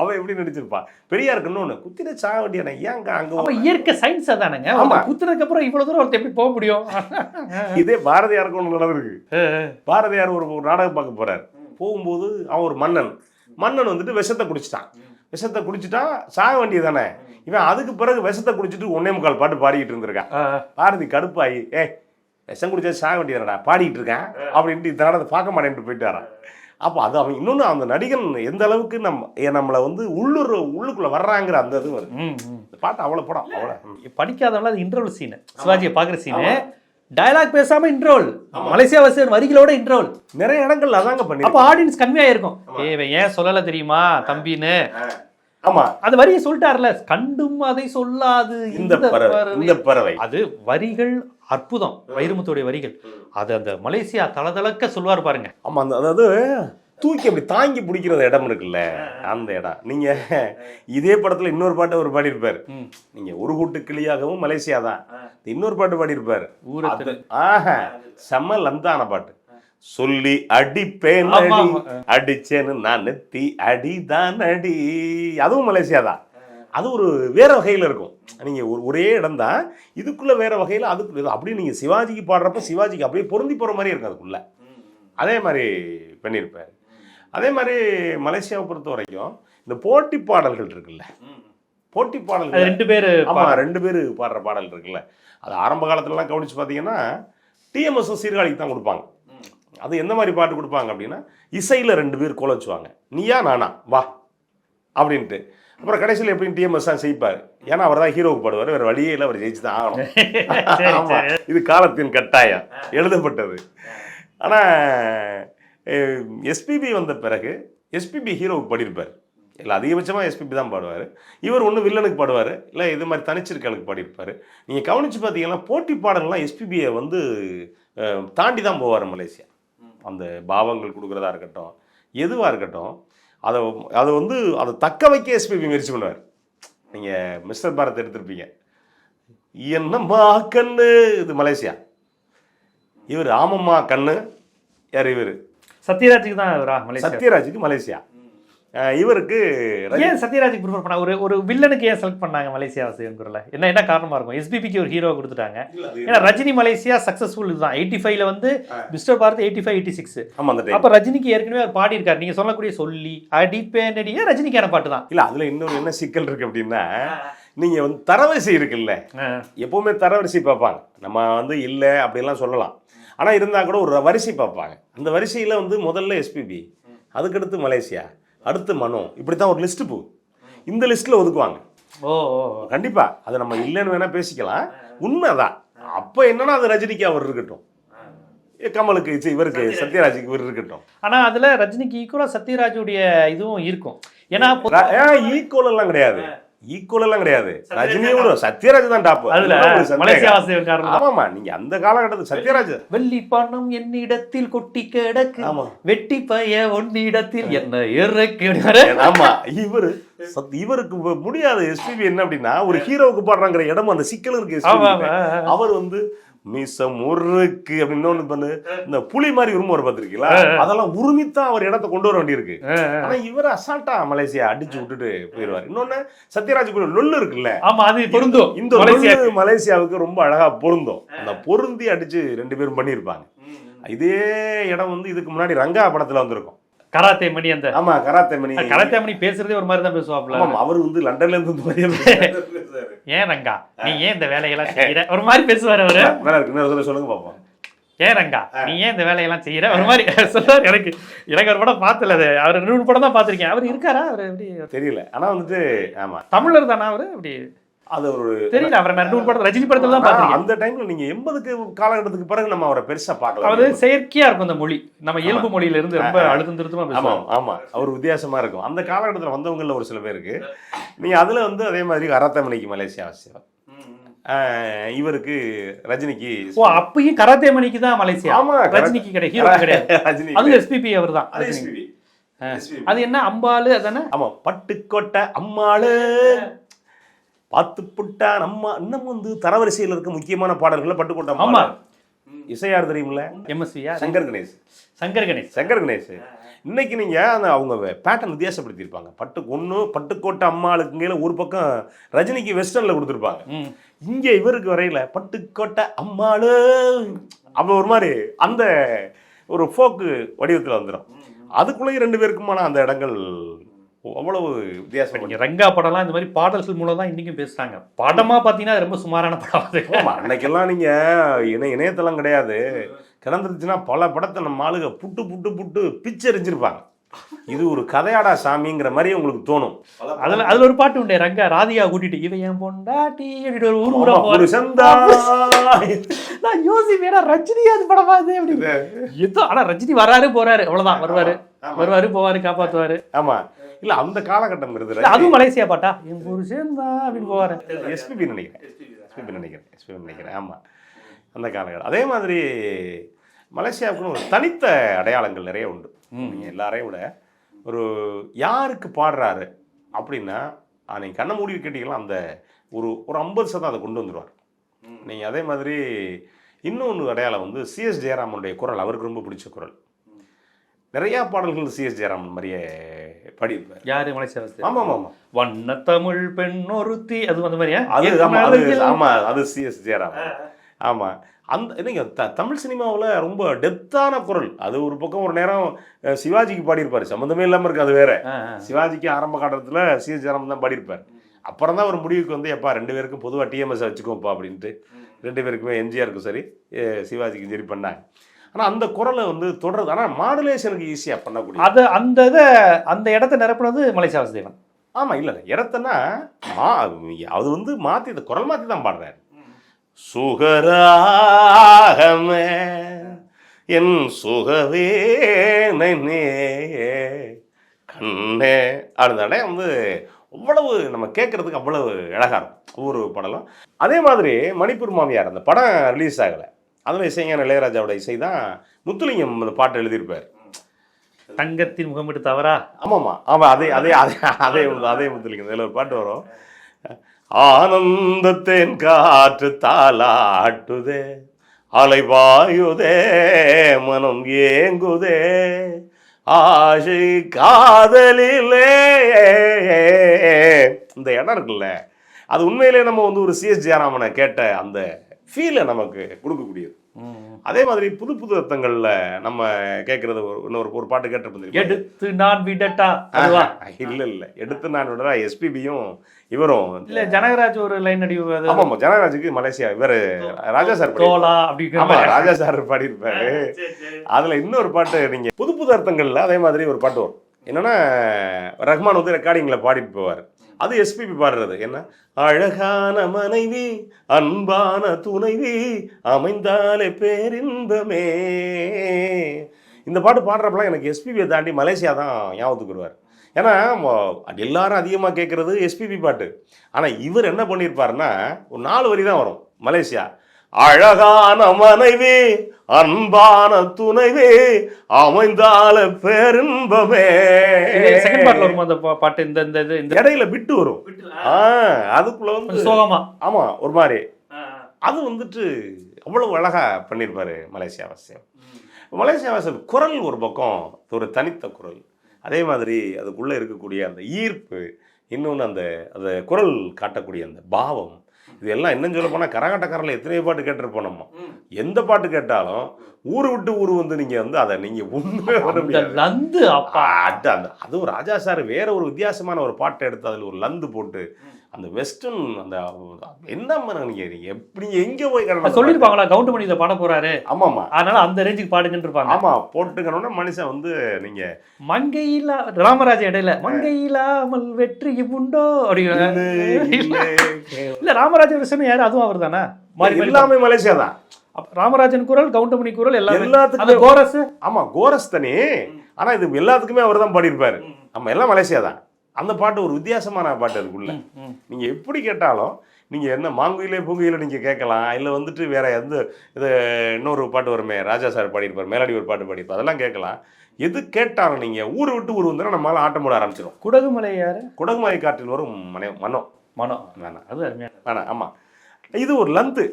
அவன் எப்படி நடிச்சிருப்பான்? பெரியாருக்கு இன்னொன்னு குத்திட சாக வேண்டியன ஏங்க அங்க இயற்கை சயின்ஸ் அதானுங்க? ஆமா. குத்துனதுக்கு அப்புறம் இவ்வளவு தூரம் ஒருத்தர் எப்படி போக முடியும்? இதே பாரதியாருக்கு ஒன்று நடந்திருக்கு. பாரதியார் ஒரு ஒரு நாடகம் பார்க்க போறார். போகும்போது அவன் ஒரு மன்னன். மன்னன் வந்துட்டு விஷத்தை குடிச்சிட்டான். விஷத்தை குடிச்சிட்டா சாக வேண்டியது தானே இவன் அதுக்கு பிறகு விஷத்தை குடிச்சிட்டு ஒன்னே முக்கால் பாட்டு பாடிக்கிட்டு இருந்திருக்கான். பாரதி கடுப்பாயி ஏய் விஷம் குடிச்சா சாக வேண்டியதுடா பாடிக்கிட்டு இருக்கேன். அப்படின்ட்டு இந்த நாடகத்தை பார்க்க மாட்டேன்ட்டு போயிட்டாரான் அப்போ அது அவன் இன்னொன்று அந்த நடிகன் எந்த அளவுக்கு நம்ம நம்மளை வந்து உள்ளூர் உள்ளுக்குள்ள வர்றாங்கிற அந்த இது வருது. இந்த பாட்டு அவ்வளோ படம் அவ்வளோ. படிக்காதவங்கள அது இன்டர்வல் சீன் சிவாஜியை பாக்குற சீனு டயலாக் பேசாம இன்டர்வல் மலேசியா வசன் வரிகளோட இன்டர்வல் நிறைய இடங்கள் அதாங்க பண்ணி அப்ப ஆடியன்ஸ் கன்வே ஆயிருக்கும். ஏ இவன் ஏன் சொல்லல தெரியுமா தம்பின்னு? ஆமா. அந்த வரியை சொல்லிட்டார்ல கண்டும் அதை சொல்லாது. இந்த பறவை. இந்த பறவை. அது வரிகள் அற்புதம் வைரமுத்துடைய வரிகள். அது அந்த மலேசியா தளதளக்க சொல்வார் பாருங்க. ஆமா அந்த அதாவது தூக்கி அப்படி தாங்கி பிடிக்கிற இடம் இருக்குல்ல அந்த இடம். நீங்க இதே படத்துல இன்னொரு பாட்டு ஒரு பாடியிருப்பாரு. நீங்க ஒரு கூட்டு கிளியாகவும் மலேசியா தான். இன்னொரு பாட்டு பாடியிருப்பாரு. ஆஹா செம்ம லந்தான பாட்டு. சொல்லி அடிப்பேன். அடிச்சேன்னு நான் நெத்தி அடிதான் அடி. அதுவும் மலேசியா தான். அது ஒரு வேற வகையில இருக்கும். நீங்க ஒரு ஒரே இடம் தான் இதுக்குள்ள வேற வகையில அதுக்கு அப்படியே நீங்க சிவாஜிக்கு பாடுறப்ப சிவாஜிக்கு அப்படியே பொருந்தி போற மாதிரி இருக்கும் அதுக்குள்ள அதே மாதிரி பண்ணியிருப்பார். அதே மாதிரி மலேசியாவை பொறுத்த வரைக்கும் இந்த போட்டி பாடல்கள் இருக்குல்ல. போட்டி பாடல்கள் ரெண்டு பேரு ஆமா ரெண்டு பேர் பாடுற பாடல் இருக்குல்ல. அது ஆரம்ப காலத்துலலாம் கவனிச்சு பார்த்தீங்கன்னா டிஎம்எஸ் சீர்காழிக்கு தான் கொடுப்பாங்க. அது எந்த மாதிரி பாட்டு கொடுப்பாங்க அப்படின்னா இசையில் ரெண்டு பேர் கோல வச்சுவாங்க நீயா நானா வா அப்படின்ட்டு. அப்புறம் கடைசியில் எப்படியும் டிஎம்எஸ் தான் ஜெயிப்பார். ஏன்னா அவர் தான் ஹீரோவுக்கு பாடுவார். வேறு வழியே இல்லை அவர் ஜெயிச்சு தான் ஆகணும். இது காலத்தின் கட்டாயம். எழுதப்பட்டது. ஆனால் எஸ்பிபி வந்த பிறகு எஸ்பிபி ஹீரோவுக்கு பாடியிருப்பார். இல்லை அதிகபட்சமாக எஸ்பிபி தான் பாடுவார். இவர் ஒன்று வில்லனுக்கு பாடுவார். இல்லை இது மாதிரி தனிச்சிருக்கலுக்கு பாடியிருப்பார். நீங்கள் கவனித்து பார்த்தீங்கன்னா போட்டி பாடல்கள்லாம் எஸ்பிபியை வந்து தாண்டி தான் போவார் மலேசியா. அந்த பாவங்கள் கொடுக்குறதா இருக்கட்டும் எதுவாக இருக்கட்டும் அதை அதை வந்து அதை தக்க வைக்க எஸ்பிபி முயற்சி பண்ணுவார். நீங்கள் மிஸ்டர் பாரத் எடுத்திருப்பீங்க. என்னம்மா கண்ணு? இது மலேசியா. இவர் ஆமம்மா கண்ணு. யார் இவர்? சத்யராஜுக்கு தான் இவரா சத்யராஜுக்கு மலேசியா. இவருக்கு ஏன் சத்யராஜுக்கு ப்ரிஃபர் பண்ணா ஒரு ஒரு வில்லனுக்கு ஏன் செலக்ட் பண்ணாங்க மலேசியா குரல? என்ன என்ன காரணமா இருக்கும்? எஸ்பிபிக்கு ஒரு ஹீரோ கொடுத்துட்டாங்க. ஏன்னா ரஜினி மலேசியா சக்சஸ்ஃபுல் இதுதான். எயிட்டி ஃபைவ்ல வந்து mister Bharat eighty five eighty six அப்ப ரஜினிக்கு ஏற்கனவே அவர் பாடி இருக்காரு நீங்க சொல்லக்கூடிய சொல்லி அடிப்பேன் அடியே ரஜினிக்கான பாட்டு தான்? இல்ல அதுல இன்னொரு என்ன சிக்கல் இருக்கு அப்படின்னா நீங்க வந்து தரவரிசை இருக்குல்ல? எப்பவுமே தரவரிசை பார்ப்பாங்க. நம்ம வந்து இல்லை அப்படிலாம் சொல்லலாம். ஆனா இருந்தா கூட ஒரு வரிசை பார்ப்பாங்க. அந்த வரிசையில வந்து முதல்ல எஸ்பிபி அதுக்கடுத்து மலேசியா. அடுத்து மனோ. இப்படி தான் ஒரு லிஸ்ட் போகுது இந்த லிஸ்ட்ல ஒதுக்குவாங்க. ஓ ஓ ஓ. கண்டிப்பா. அதை நம்ம இல்லைன்னு வேணா பேசிக்கலாம். உண்மைதான். அப்போ என்னன்னா அது ரஜினிக்கு அவர் இருக்கட்டும். ஏ, கமலுக்கு இவருக்கு சத்யராஜுக்கு இவர் இருக்கட்டும். ஆனா அதுல ரஜினிக்கு ஈக்குவலா சத்யராஜுடைய இதுவும் இருக்கும். ஏன்னா பொ- ஈக்குவல் எல்லாம் கிடையாது. ஈக்குவல் எல்லாம் கிடையாது. ரஜினியோட சத்யராஜ் தான் டாப் அதுல ஆமாமா நீங்க அந்த காலகட்டத்தில் சத்யராஜ். வெள்ளி பணம் என்னிடத்தில் கொட்டி கிடக்கு. வெட்டி பைய ஒன்னிடத்தில் என்ன ஆமா இவரு இவருக்கு முடியாது. எஸ்பிபி என்ன அப்படின்னா ஒரு ஹீரோவுக்கு பாடுறாங்கிற இடம் அந்த சிக்கல் இருக்கு அவர் வந்து மீச முறுக்கு அப்படின்னு பண்ணு. இந்த புலி மாதிரி உரும ஒரு பார்த்திருக்கீங்களா? அதெல்லாம் உரிமித்தான் அவர் இடத்த கொண்டு வர வேண்டியிருக்கு. ஆனா இவர் அசால்ட்டா மலேசியா அடிச்சு விட்டுட்டு போயிடுவார் இன்னொன்னு சத்யராஜ் கூட லொல்லு இருக்குல்ல? ஆமா அது பொருந்தும். இந்த லொல்லு மலேசியாவுக்கு ரொம்ப அழகா பொருந்தும். அந்த பொருந்தி அடிச்சு ரெண்டு பேரும் பண்ணியிருப்பாங்க. இதே இடம் வந்து இதுக்கு முன்னாடி ரங்கா படத்துல வந்திருக்கும். கராத்தே மணி அந்த ஆமா கராத்தே மணி. கராத்தே மணி பேசுறதே ஒரு மாதிரி தான் பேசுவாப்ல அவர் வந்து லண்டன்ல இருந்து. ஏன் ரங்கா? நீ ஏன் இந்த வேலையெல்லாம் செய்யற? ஒரு மாதிரி பேசுவாரு அவரு. சொல்லுங்க பாப்போம். ஏன் ரங்கா? நீ ஏன் இந்த வேலையெல்லாம் செய்யற? ஒரு மாதிரி சொல்லுவாரு எனக்கு. எனக்கு ஒரு படம் பார்த்தல அது. அவர் மூணு படம் தான் பார்த்திருக்கேன். அவர் இருக்காரா? அவர் எப்படி தெரியல. ஆனா வந்துட்டு ஆமா. தமிழர் தானா அவரு? அப்படி அது ஒரு தெரியல அவர் ரெண்டு மூணு படம் ரஜினி படத்துல தான் பார்த்திருக்கேன். அந்த டைம்ல நீங்க எண்பதுக்கு காலகட்டத்துக்கு பிறகு நம்ம அவரை பெருசா பார்க்கல. அதாவது செயற்கையா இருக்கும் அந்த மொழி. நம்ம இயல்பு மொழியில இருந்து ரொம்ப அழுத்தம் திருத்தமா ஆமா பேசுவாங்க. ஆமா. அவர் வித்தியாசமா இருக்கும். அந்த காலகட்டத்துல வந்தவங்கல ஒரு சில பேருக்கு நீங்க அதுல வந்து அதே மாதிரி அரத்தமணிக்கு மலேசியா அவசியம் இவருக்கு ரஜினிக்கு ஓ அப்பயும் கராத்தே மணிக்கு தான் மலேசியா. ஆமா ரஜினிக்கு கிடையாது ரஜினி அது எஸ்பிபி அவர் தான். அது என்ன? அம்பாலு அதானே? ஆமா பட்டுக்கோட்டை அம்மாளு. புட்டா நம்ம இன்னும் வந்து தரவரிசையில் இருக்க முக்கியமான பாடல்கள் பட்டுக்கோட்டை ஆமா. இசையார் தெரியுமில்ல? எம்எஸ்வியா சங்கர் கணேஷ். சங்கர் கணேஷ். சங்கர் கணேஷ். இன்னைக்கு நீங்க அந்த அவங்க பேட்டர்ன் வித்தியாசப்படுத்தியிருப்பாங்க. பட்டு ஒன்று பட்டுக்கோட்டை அம்மாளுக்குங்கையில ஒரு பக்கம் ரஜினிக்கு வெஸ்டர்ன்ல கொடுத்துருப்பாங்க. இங்க இவருக்கு வரையில பட்டுக்கோட்டை அம்மாளு. அப்ப ஒரு மாதிரி அந்த ஒரு ஃபோக்கு வடிவத்துல வந்துடும் அதுக்குள்ளேயும் ரெண்டு பேருக்குமான அந்த இடங்கள் அவ்வளவு வித்தியாசம் நீங்க ரங்கா படம்லாம் இந்த மாதிரி பாடல்கள் மூலம் தான் இன்னைக்கும் பேசுறாங்க. படமா பாத்தீங்கன்னா அது ரொம்ப சுமாரான படம் அன்னைக்கெல்லாம் நீங்க இணைய இணையதளம் கிடையாது. கிடந்துருச்சுன்னா பல படத்தை நம்ம ஆளுங்க புட்டு புட்டு புட்டு பிச்சு எறிஞ்சிருப்பாங்க இது ஒரு கதையாடா சாமிங்கிற மாதிரி உங்களுக்கு தோணும். அதுல அதுல ஒரு பாட்டு உண்டு ரங்கா ராதிகா கூட்டிட்டு இவன் என் பொண்டாட்டி அப்படின்னு ஒரு ஊர் ஒரு சந்தா நான் யோசிப்பேன் ரஜினி அது படமா அது அப்படி ஏதோ ஆனா ரஜினி வராரு போறாரு. அவ்வளவுதான் வருவாரு. வருவாரு போவாரு காப்பாத்துவாரு. ஆமா. இல்ல அந்த காலகட்டம்ங்கிறது இல்ல, அதுவும் மலேசியா பாட்டா? என் புருஷன் தான் அப்படின்னு போவாரு. எஸ்பிபி நினைக்கிறேன். எஸ்பிபி நினைக்கிறேன். எஸ்பிபி நினைக்கிறேன். ஆமா. அந்த காலகட்டம். அதே மாதிரி மலேசியாவுக்குன்னு ஒரு தனித்த அடையாளங்கள் நிறைய உண்டு. நீங்க எல்லாரையும் விட ஒரு யாருக்கு பாடுறாரு அப்படின்னா ஆ, நீங்க கண்ணை மூடி கேட்டீங்கன்னா அந்த ஒரு ஒரு ஐம்பது சதம் அதை கொண்டு வந்துருவார். நீங்க அதே மாதிரி இன்னொன்று அடையாளம் வந்து சிஎஸ் ஜெயராமனுடைய குரல் அவருக்கு ரொம்ப பிடிச்ச குரல். நிறைய பாடல்கள் சிஎஸ் ஜெயராமன் மாதிரியே பாடியிருப்பார் யாரு மலேசியா வாசி? ஆமா ஆமா ஆமா வண்ண தமிழ் பெண் ஒருத்தி. அது அந்த மாதிரியா? அது என் ஆமா அது மனதில் ஆமா அது சிஎஸ் ஜெயராமன் ஆமா. அந்த என்னங்க த தமிழ் சினிமாவில் ரொம்ப டெப்த்தான குரல். அது ஒரு பக்கம் ஒரு நேரம் சிவாஜிக்கு பாடியிருப்பாரு. சம்மந்தமே இல்லாமல் இருக்கு அது வேற. சிவாஜிக்கு ஆரம்ப காலத்தில் சிஎஸ் ஜெயராமன் தான் பாடியிருப்பார். அப்புறம் தான் ஒரு முடிவுக்கு வந்து எப்பா ரெண்டு பேருக்கும் பொதுவாக டிஎம்எஸ் வச்சுக்கோப்பா அப்படின்ட்டு. ரெண்டு பேருக்குமே எம்ஜிஆருக்கும் சரி சிவாஜிக்கும் சரி பண்ணாங்க. ஆனால் அந்த குரலை வந்து தொடர்றது ஆனால் மாடுலேஷனுக்கு ஈஸியாக பண்ணக்கூடிய அது அந்த இத அந்த இடத்த நிரப்புனது மலேசியா வாசுதேவன் ஆமாம் இல்லை இடத்தனா மா அது வந்து மாற்றி குரல் மாற்றி தான் பாடுறாரு. சுகராகமே என் சுகவேனே கண்ணே அதனால வந்து அவ்வளவு நம்ம கேட்கறதுக்கு அவ்வளவு அழகா இருக்கும். ஒவ்வொரு படலும். அதே மாதிரி மணிப்பூர் மாமியார் அந்த படம் ரிலீஸ் ஆகலை. அதில் இசைஞான இளையராஜாவோட இசை தான் முத்துலிங்கம் அந்த பாட்டு எழுதியிருப்பார். தங்கத்தின் முகமிட்டு தவறா? ஆமாம்மா ஆமாம் அதே அதே அதே அதே அதே முத்துலிங்கம். இதில் ஒரு பாட்டு வரும். ஆனந்தத்தேன் காற்று தாளாட்டுதே அலைவாயுதே மனம் ஏங்குதே ஆசை காதலிலே. இந்த இடம் இருக்குல்ல அது உண்மையிலே நம்ம வந்து ஒரு சிஎஸ் ஜெயராமனை கேட்ட அந்த ஃபீலை நமக்கு கொடுக்கக்கூடியது. அதே மாதிரி புது புது அர்த்தங்கள்ல நம்ம கேட்கறது ஒரு இன்னொரு ஒரு பாட்டு கேட்டிருப்போம் எடுத்து நான் விடட்டா? இல்ல இல்ல. எடுத்து நான் விடுறா எஸ்பிபியும் இவரும். இல்ல ஜனகராஜ் ஒரு லைன் அடி ஆமா ஜனராஜுக்கு மலேசியா இவர் ராஜா சார் பாடி- தோலா ஆமா. ராஜா சார் பாடியிருப்பாரு. அதுல இன்னொரு பாட்டு நீங்க புது புது அர்த்தங்கள்ல அதே மாதிரி ஒரு பாட்டு வரும். என்னன்னா ரஹ்மான் வந்து ரெக்கார்டிங்ல பாடிட்டு போவார். அது எஸ்பிபி பாடுறது. என்ன? அழகான மனைவி அன்பான துணைவி அமைந்தாலே பேரின்பமே. இந்த பாட்டு பாடுறப்பலாம் எனக்கு எஸ்பிபியை தாண்டி மலேசியா தான் ஞாபகத்துக்கு வருவார். ஏன்னா எல்லாரும் அதிகமாக கேட்குறது எஸ்பிபி பாட்டு. ஆனால் இவர் என்ன பண்ணியிருப்பாருன்னா ஒரு நாலு வரி தான் வரும் மலேசியா. அழகான மனைவி அன்பான துணைவே அமைந்தால பேரின்பமே. செகண்ட் பார்ட்ல வரும் அந்த பா- பாட்டு இந்த இந்த இது இந்த இடையில விட்டு வரும். அதுக்குள்ள வந்து சோகமா. ஆமா ஒரு மாதிரி. அது வந்துட்டு அவ்வளவு அழகா பண்ணியிருப்பாரு மலேசியா வாசியம். மலேசியா வாசல் குரல் ஒரு பக்கம் ஒரு தனித்த குரல். அதே மாதிரி அதுக்குள்ளே இருக்கக்கூடிய அந்த ஈர்ப்பு இன்னொன்று அந்த அந்த குரல் காட்டக்கூடிய அந்த பாவம் இது எல்லாம் என்னன்னு சொல்ல போனால் கரகாட்டக்காரில் எத்தனையோ பாட்டு கேட்டிருப்போம் நம்ம. எந்த பாட்டு கேட்டாலும் ஊரு விட்டு ஊர் வந்து நீங்கள் வந்து அதை நீங்கள் அந்த முடியாது லந்து அப்பா. அட, அந்த அதுவும் ராஜா சார் வேற ஒரு வித்தியாசமான ஒரு பாட்டை எடுத்து அதில் ஒரு லந்து போட்டு அந்த வெஸ்டர்ன் அந்த என்ன மரம் நீங்க நீங்க எப்படி எங்க போய் சொல்லிருப்பாங்களா கவுண்ட் பண்ணி இதை பாட போறாரு. ஆமாமா அதனால அந்த ரேஞ்சுக்கு பாடுங்கன்னு இருப்பாங்க ஆமா போட்டுக்கணும்னா மனுஷன் வந்து நீங்க மங்கையிலா ராமராஜ இடையில மங்கையிலாமல் வெற்றி உண்டோ? அப்படிங்கிற இல்ல ராமராஜ விஷயம் யாரு? அதுவும் அவர் தானே எல்லாமே மலேசியா தான் ராமராஜன் குரல் கவுண்டமணி குரல் எல்லாமே. எல்லாத்துக்குமே கோரஸ் ஆமா கோரஸ் தனி. ஆனா இது எல்லாத்துக்குமே அவர் தான் பாடியிருப்பாரு நம்ம எல்லாம் மலேசியா தான் அந்த பாட்டு ஒரு வித்தியாசமான பாட்டு அதுக்குள்ள. நீங்க எப்படி கேட்டாலும் நீங்க என்ன மாங்குயிலே பூங்குயில நீங்க கேட்கலாம். இல்ல வந்துட்டு வேற எந்த இது இன்னொரு பாட்டு வருமே ராஜா சார் பாடியிருப்பார் மேலாடி ஒரு பாட்டு பாடியிருப்பார் அதெல்லாம் கேட்கலாம். எது கேட்டாலும் நீங்க ஊர் விட்டு ஊர் வந்தா நம்மளால ஆட்டம் போட ஆரம்பிச்சிடும் குடகுமலை யாரு? குடகுமாய் காற்றில் வரும் மனை மனம் மனம் வேணாம். அது வேணாம் ஆமா. இது ஒரு லந்து.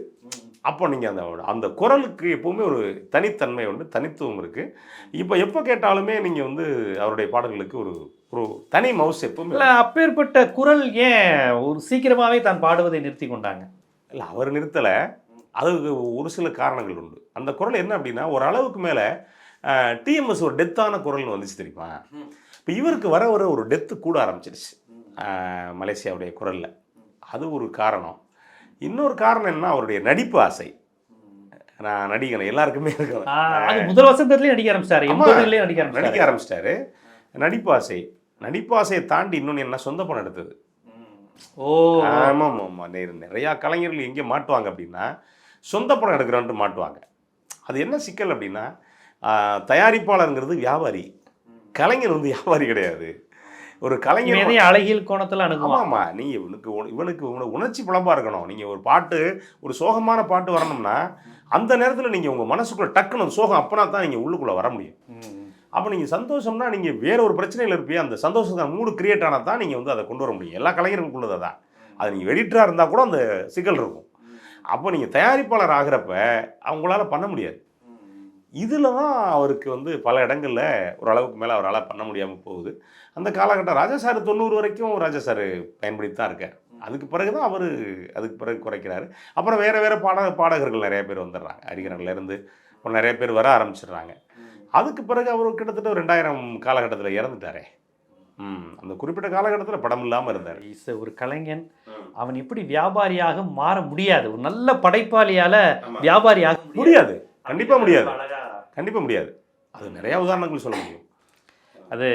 அப்போ நீங்கள் அந்த அந்த குரலுக்கு எப்பவுமே ஒரு தனித்தன்மை உண்டு தனித்துவம் இருக்கு. இப்போ எப்போ கேட்டாலுமே நீங்கள் வந்து அவருடைய பாடல்களுக்கு ஒரு ஒரு தனி மவுஸ் எப்பவுமே இல்ல அப்பேற்பட்ட குரல் ஏன் ஒரு சீக்கிரமாவே தான் பாடுவதை நிறுத்தி கொண்டாங்க? இல்லை அவர் நிறுத்தலை. அதுக்கு ஒரு சில காரணங்கள் உண்டு. அந்த குரல் என்ன அப்படின்னா ஒரு அளவுக்கு மேலே டிஎம்எஸ் ஒரு டெத்தான குரல்னு வந்துச்சு தெரியுமா? இப்போ இவருக்கு வர வர ஒரு டெத்து கூட ஆரம்பிச்சிருச்சு. மலேசியாவுடைய குரலில். அது ஒரு காரணம். இன்னொரு காரணம் என்ன அவருடைய நடிப்பு ஆசை. நான் நடிகனை எல்லாருக்குமே அது முதல் வசந்தத்துலயே நடிக்க ஆரம்பிச்சாரு. நடிக்க நடிக்க ஆரம்பிச்சிட்டாரு நடிப்பு ஆசை. நடிப்பு ஆசையை தாண்டி இன்னொன்று என்ன சொந்த படம் எடுத்தது. ஓ. ஆமாம் ஆமாம் நிறையா கலைஞர்கள் எங்கே மாட்டுவாங்க அப்படின்னா சொந்த படம் எடுக்கிறான்ட்டு மாட்டுவாங்க. அது என்ன சிக்கல் அப்படின்னா தயாரிப்பாளருங்கிறது வியாபாரி. கலைஞர் வந்து வியாபாரி கிடையாது. ஒரு கலைஞர் அழகியல் கோணத்துல அணுகுவான். ஆமாம்மா. நீ இவனுக்கு இவனுக்கு உன- உணர்ச்சி புலம்பா இருக்கணும். நீங்கள் ஒரு பாட்டு ஒரு சோகமான பாட்டு வரணும்னா அந்த நேரத்தில் நீங்கள் உங்கள் மனசுக்குள்ள டக்குன்னு சோகம் அப்பனா தான் நீங்கள் உள்ளுக்குள்ளே வர முடியும். அப்போ நீங்கள் சந்தோஷம்னா நீங்கள் வேற ஒரு பிரச்சனையில் இருப்பீங்க அந்த சந்தோஷத்துக்கு மூடு கிரியேட் ஆனால் தான் நீங்கள் வந்து அதை கொண்டு வர முடியும். எல்லா கலைஞர்களுக்குள்ளதை தான் அது நீங்கள் எடிட்டராக இருந்தால் கூட அந்த சிக்கல் இருக்கும். அப்போ நீங்கள் தயாரிப்பாளர் ஆகிறப்ப அவங்களால பண்ண முடியாது. இதில் தான் அவருக்கு வந்து பல இடங்களில் ஓரளவுக்கு மேலே அவரால் பண்ண முடியாமல் போகுது. அந்த காலகட்டம் ராஜா சார் தொண்ணூறு வரைக்கும் ராஜா சார் பயன்படுத்தி தான் இருக்கார். அதுக்கு பிறகு தான் அவர் அதுக்கு பிறகு குறைக்கிறாரு. அப்புறம் வேறு வேறு பாட பாடகர்கள் நிறைய பேர் வந்துடுறாங்க. அரிகரன்லேருந்து அப்புறம் நிறைய பேர் வர ஆரம்பிச்சிடுறாங்க. அதுக்கு பிறகு அவர் கிட்டத்தட்ட ஒரு ரெண்டாயிரம் காலகட்டத்தில் இறந்துட்டாரே. ம் அந்த குறிப்பிட்ட காலகட்டத்தில் படம் இல்லாமல் இருந்தார். இஸ் ஒரு கலைஞன். அவன் எப்படி வியாபாரியாக மாற முடியாது. ஒரு நல்ல படைப்பாளியால வியாபாரியாக முடியாது. கண்டிப்பாக முடியாது. கண்டிப்பாக முடியாது. அது நிறைய உதாரணங்கள் சொல்ல முடியும். அது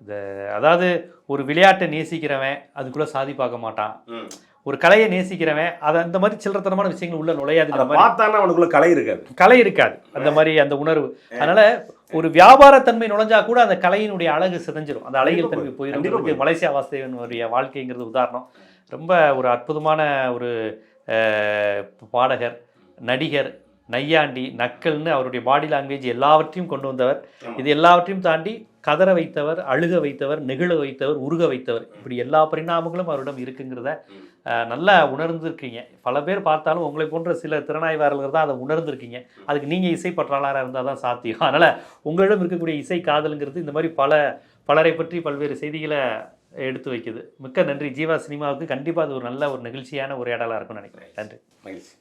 இந்த அதாவது ஒரு விளையாட்டை நேசிக்கிறவன் அதுக்குள்ள சாதி பார்க்க மாட்டான். ஒரு கலையை நேசிக்கிறவன் அது அந்த மாதிரி சில்லறத்தனமான விஷயங்கள் உள்ள மாதிரி பார்த்தானா அவனுக்குள்ள கலை இருக்காது. கலை இருக்காது. அந்த மாதிரி அந்த உணர்வு. அதனால ஒரு வியாபாரத்தன்மை நுழைஞ்சா கூட அந்த கலையினுடைய அழகு சிதைஞ்சிரும். அந்த அழகியல் தன்மை போயிடும். மலேசியா வாசுதேவனுடைய வாழ்க்கைங்கிறது உதாரணம். ரொம்ப ஒரு அற்புதமான ஒரு பாடகர் நடிகர் நையாண்டி நக்கல்னு அவருடைய பாடி லாங்குவேஜ் எல்லாவற்றையும் கொண்டு வந்தவர். இது எல்லாவற்றையும் தாண்டி கதற வைத்தவர் அழுக வைத்தவர் நெகிழ வைத்தவர் உருக வைத்தவர். இப்படி எல்லா பரிணாமங்களும் அவரிடம் இருக்குங்கிறத நல்லா உணர்ந்திருக்கீங்க. பல பேர் பார்த்தாலும் உங்களை போன்ற சில திறனாய்வாளர்கள் தான் அதை உணர்ந்திருக்கீங்க. அதுக்கு நீங்கள் இசை பற்றாளராக இருந்தால் தான் சாத்தியம். அதனால் உங்களிடம் இருக்கக்கூடிய இசை காதலுங்கிறது இந்த மாதிரி பல பலரை பற்றி பல்வேறு செய்திகளை எடுத்து வைக்குது. மிக்க நன்றி. ஜீவா சினிமாவுக்கு கண்டிப்பாக அது ஒரு நல்ல ஒரு நிகழ்ச்சியான உரையாடலாக இருக்கும்னு நினைக்கிறேன். நன்றி. மகிழ்ச்சி.